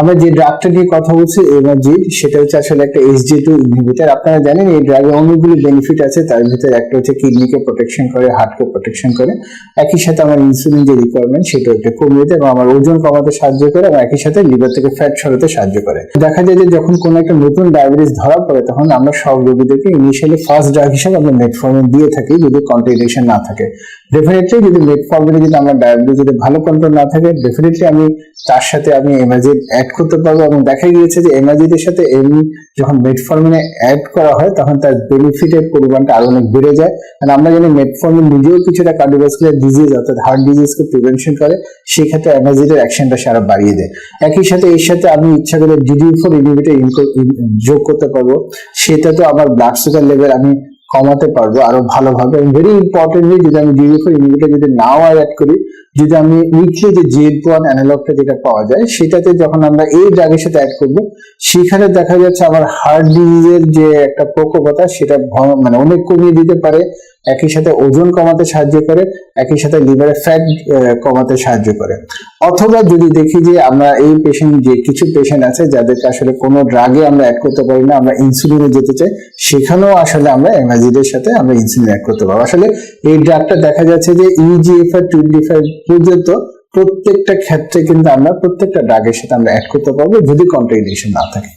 আমরা যে ড্রাগটা নিয়ে কথা বলছি এমাজিড সেটা হচ্ছে আসলে একটা এইচডি টু ইনহিবিটার আপনারা জানেন, এই ড্রাগে অনেকগুলো বেনিফিট আছে, তার ভিতরে একটা হচ্ছে কিডনিকে প্রোটেকশন করে হার্টকে প্রোটেকশন করে। একই সাথে আমার ইনসুলিন যে রিকোয়ারমেন্ট সেটা একটু কমিয়ে দেয় এবং আমার ওজন কমাতে সাহায্য করে এবং একই সাথে লিভার থেকে ফ্যাট সরাতে সাহায্য করে। দেখা যায় যে যখন কোনো একটা নতুন ডায়াবেটিস ধরা পড়ে, তখন আমরা সব রোগীদেরকে ইনিশিয়ালি ফার্স্ট ড্রাগ হিসেবে আমরা মেটফর্মিন দিয়ে থাকি, যদি কন্ট্রাডিকশন না থাকে। ডেফিনেটলি যদি মেটফর্মিনে যদি আমার ডায়াবেটিস যদি ভালো কন্ট্রোল না থাকে ডেফিনেটলি আমি তার সাথে আমি এমাজিড অ্যাড করতে পারব এবং দেখা গিয়েছে যে এমাজিডের সাথে এমনি যখন মেটফর্মিনে অ্যাড করা হয়, তখন তার বেনিফিটের পরিমাণটা আরও অনেক বেড়ে যায়। আর আমরা জানি মেটফর্মিন নিজেও কিছুটা কার্ডিওভাস্কুলার ডিজিজ অর্থাৎ হার্ট ডিজিজকে প্রিভেনশন করে, সেক্ষেত্রে অ্যামাজিডের অ্যাকশনটা সারা বাড়িয়ে দেয়। একই সাথে এর সাথে আমি ইচ্ছা করে ডিডি ফোর ইনহিবিটর যোগ করতে পারব। সেটা তো আমার ব্লাড সুগার লেভেল আমি কমাতে পারব আরও ভালোভাবে। ভেরি ইম্পর্টেন্টলি যদি আমি ফোর ইনহিবিটর যদি নাও অ্যাড করি যদি আমি উইকলি যে জেড ওয়ান অ্যানালগটা যেটা পাওয়া যায়, সেটাতে যখন আমরা এই ড্রাগের সাথে অ্যাড করব, সেখানে দেখা যাচ্ছে আমার হার্ট ডিজিজের যে একটা প্রকোপতা, সেটা মানে অনেক কমিয়ে দিতে পারে, একই সাথে ওজন কমাতে সাহায্য করে, একই সাথে লিভারে ফ্যাট কমাতে সাহায্য করে। অথবা যদি দেখি যে আমরা এই পেশেন্ট যে কিছু পেশেন্ট আছে, যাদেরকে আসলে কোনো ড্রাগে আমরা অ্যাড করতে পারি না, আমরা ইনসুলিনে যেতে চাই, সেখানেও আসলে আমরা এমাজিডের সাথে আমরা ইনসুলিন অ্যাড করতে পারব। আসলে এই ড্রাগটা দেখা যাচ্ছে যে ইজিএফআর টোয়েন্টি ফাইভ পর্যন্ত প্রত্যেকটা ক্ষেত্রে কিন্তু আমরা প্রত্যেকটা ড্রাগের সাথে আমরা অ্যাড করতে পারব যদি কন্ট্রাইন্ডিকেশন না থাকে।